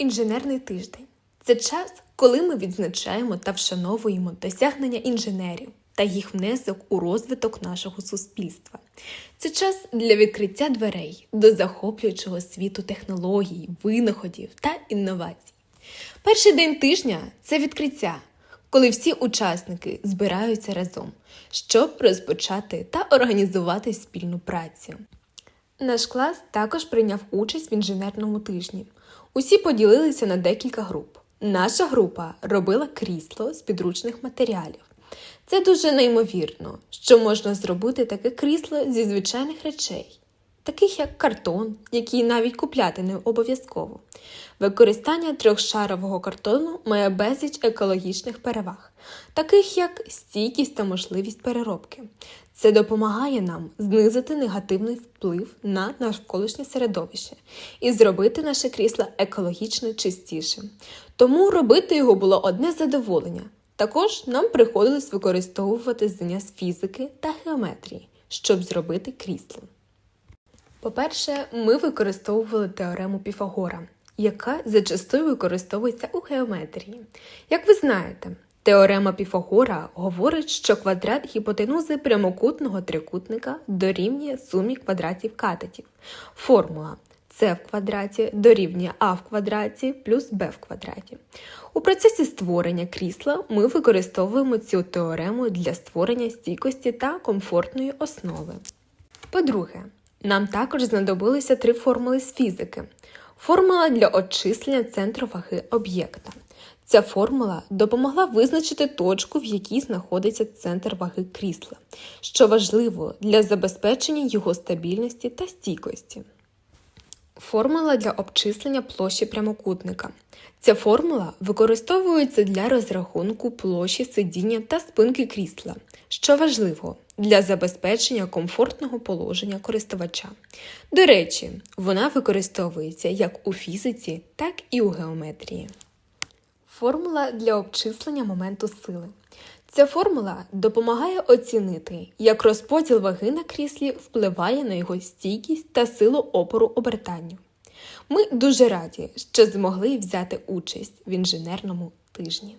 Інженерний тиждень це час, коли ми відзначаємо та вшановуємо досягнення інженерів та їх внесок у розвиток нашого суспільства. Це час для відкриття дверей до захоплюючого світу технологій, винаходів та інновацій. Перший день тижня це відкриття, коли всі учасники збираються разом, щоб розпочати та організувати спільну працю. Наш клас також прийняв участь в інженерному тижні. Усі поділилися на декілька груп. Наша група робила крісло з підручних матеріалів. Це дуже неймовірно, що можна зробити таке крісло зі звичайних речей, таких як картон, який навіть купляти не обов'язково. Використання трьохшарового картону має безліч екологічних переваг, таких як стійкість та можливість переробки. Це допомагає нам знизити негативний вплив на навколишнє середовище і зробити наше крісло екологічно чистішим. Тому робити його було одне задоволення. Також нам приходилось використовувати знання з фізики та геометрії, щоб зробити крісло. По-перше, ми використовували теорему Піфагора, яка зачастую використовується у геометрії. Як ви знаєте, теорема Піфагора говорить, що квадрат гіпотенузи прямокутного трикутника дорівнює сумі квадратів катетів. Формула С в квадраті дорівнює А в квадраті плюс Б в квадраті. У процесі створення крісла ми використовуємо цю теорему для створення стійкості та комфортної основи. По-друге, нам також знадобилися три формули з фізики. Формула для обчислення центру ваги об'єкта. Ця формула допомогла визначити точку, в якій знаходиться центр ваги крісла, що важливо для забезпечення його стабільності та стійкості. Формула для обчислення площі прямокутника. Ця формула використовується для розрахунку площі сидіння та спинки крісла, що важливо для забезпечення комфортного положення користувача. До речі, вона використовується як у фізиці, так і у геометрії. Формула для обчислення моменту сили. Ця формула допомагає оцінити, як розподіл ваги на кріслі впливає на його стійкість та силу опору обертанню. Ми дуже раді, що змогли взяти участь в інженерному тижні.